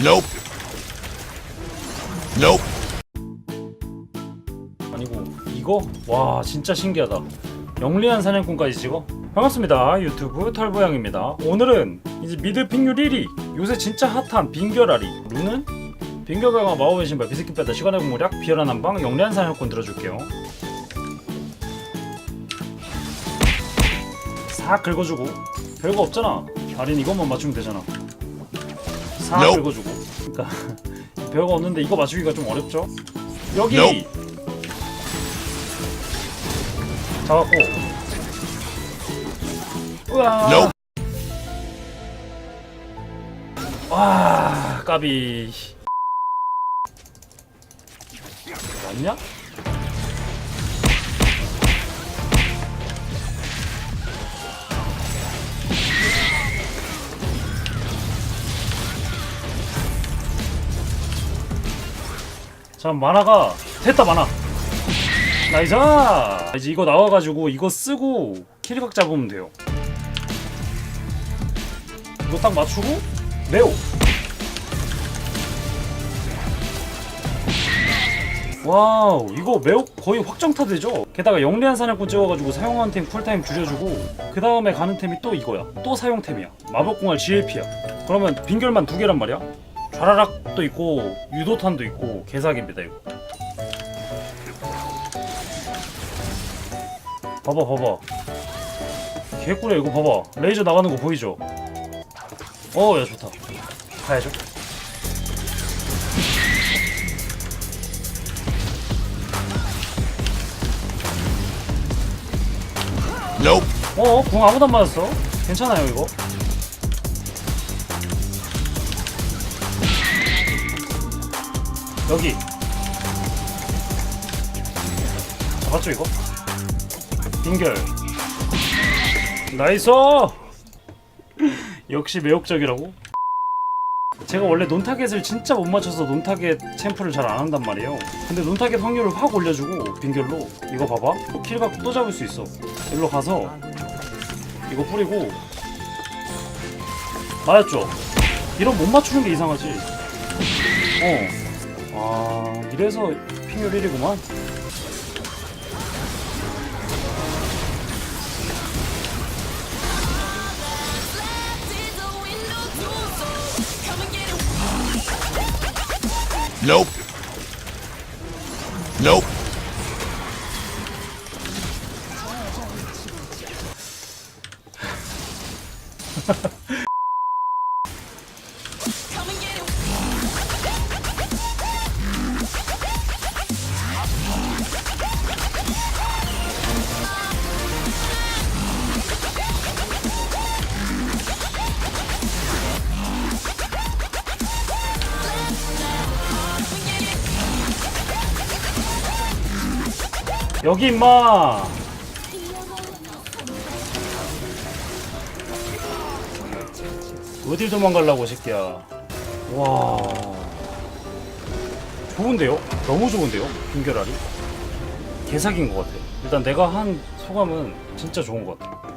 Nope. Nope. 아니고 이거? 와 진짜 신기하다 영리한 사냥꾼까지 찍어? 반갑습니다 유튜브 털보양입니다 오늘은 이제 미드 핑률 1위 요새 진짜 핫한 빙결아리 루는? 빙결강화 마법의 신발 비스킷 빼다 시간의 공모략 비열한 한방 영리한 사냥꾼 들어줄게요 싹 긁어주고 별거 없잖아 아린 이것만 맞추면 되잖아 싹 Nope. 긁어주고 그러니까 별거 없는데 이거 맞추기가 좀 어렵죠? 여기 Nope. 잡았고 우와 Nope. 와 까비 맞냐? 자 만화가 됐다 만화. 나이스! 이제 이거 나와가지고 이거 쓰고 킬각 잡으면 돼요. 이거 딱 맞추고 매우 와우 이거 매우 거의 확정타 되죠? 게다가 영리한 사냥꾼 찍어가지고 사용하는 템 쿨타임 줄여주고 그 다음에 가는 템이 또 이거야. 또 사용템이야. 마법공할 GLP야. 그러면 빙결만 두 개란 말이야 좌라락도 있고 유도탄도 있고 개사기입니다 이거 봐봐 봐봐 개꿀이야 이거 봐봐 레이저 나가는 거 보이죠 어야 좋다 가야죠 Nope. 어, 궁 아무도 안 맞았어. 괜찮아요, 이거. 여기. 잡았죠, 이거? 빙결. 나이스! 역시 매혹적이라고? 제가 원래 논타겟을 진짜 못 맞춰서 논타겟 챔프를 잘 안 한단 말이에요. 근데 논타겟 확률을 확 올려주고 빙결로 이거 봐봐. 또 킬각 또 잡을 수 있어. 일로 가서 이거 뿌리고 맞았죠? 이런 못 맞추는 게 이상하지 어. 아 이래서 핑률 1이구만 Nope. Nope. 여기 임마. 어딜 도망가려고 새끼야. 와. 좋은데요? 너무 좋은데요? 빙결알이 개사기인 것 같아. 일단 내가 한 소감은 진짜 좋은 것 같아